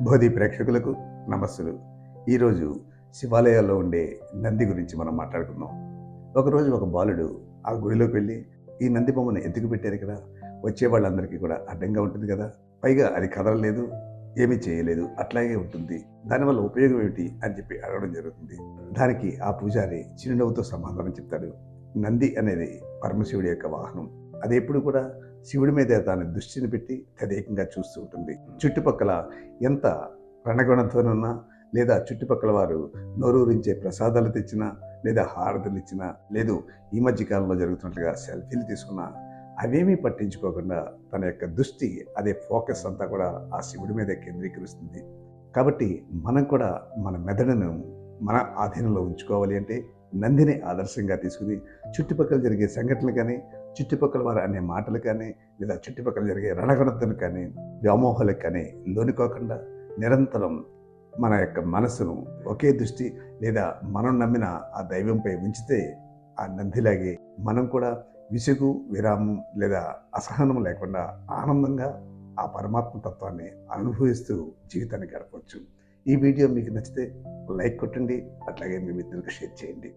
బోధి ప్రేక్షకులకు నమస్సులు. ఈరోజు శివాలయాల్లో ఉండే నంది గురించి మనం మాట్లాడుకుందాం. ఒకరోజు ఒక బాలుడు ఆ గుడిలోకి వెళ్ళి ఈ నంది బొమ్మను ఎందుకు పెట్టారు ఇక్కడ? వచ్చే వాళ్ళందరికీ కూడా అడ్డంగా ఉంటుంది కదా. పైగా అది కదలలేదు ఏమీ చేయలేదు అట్లాగే ఉంటుంది. దానివల్ల ఉపయోగం ఏమిటి అని చెప్పి అడగడం జరుగుతుంది. దానికి ఆ పూజారి చిరునవ్వుతో సమాధానం చెప్తాడు. నంది అనేది పరమశివుడి యొక్క వాహనం. అది ఎప్పుడు కూడా శివుడి మీద దాని దృష్టిని పెట్టి తదేకంగా చూస్తూ ఉంటుంది. చుట్టుపక్కల ఎంత రణగుణధ్వనున్నా లేదా చుట్టుపక్కల వారు నోరూరించే ప్రసాదాలు తెచ్చినా లేదా హారతులు ఇచ్చినా లేదు ఈ మధ్య కాలంలో జరుగుతున్నట్లుగా సెల్ఫీలు తీసుకున్నా అవేమీ పట్టించుకోకుండా తన యొక్క దృష్టి అదే ఫోకస్ అంతా కూడా ఆ శివుడి మీద కేంద్రీకరిస్తుంది. కాబట్టి మనం కూడా మన మెదడును మన ఆధీనంలో ఉంచుకోవాలి అంటే నందిని ఆదర్శంగా తీసుకుని చుట్టుపక్కల జరిగే సంఘటనలు కానీ చుట్టుపక్కల వారు అనే మాటలు కానీ లేదా చుట్టుపక్కల జరిగే రణగణతను కానీ వ్యామోహాలకు కానీ లోనుకోకుండా నిరంతరం మన యొక్క మనసును ఒకే దృష్టి లేదా మనం నమ్మిన ఆ దైవంపై ఉంచితే ఆ నందిలాగే మనం కూడా విసుగు విరామం లేదా అసహనం లేకుండా ఆనందంగా ఆ పరమాత్మ తత్వాన్ని అనుభవిస్తూ జీవితాన్ని గడపవచ్చు. ఈ వీడియో మీకు నచ్చితే లైక్ కొట్టండి. అట్లాగే మీ మిత్రులకు షేర్ చేయండి.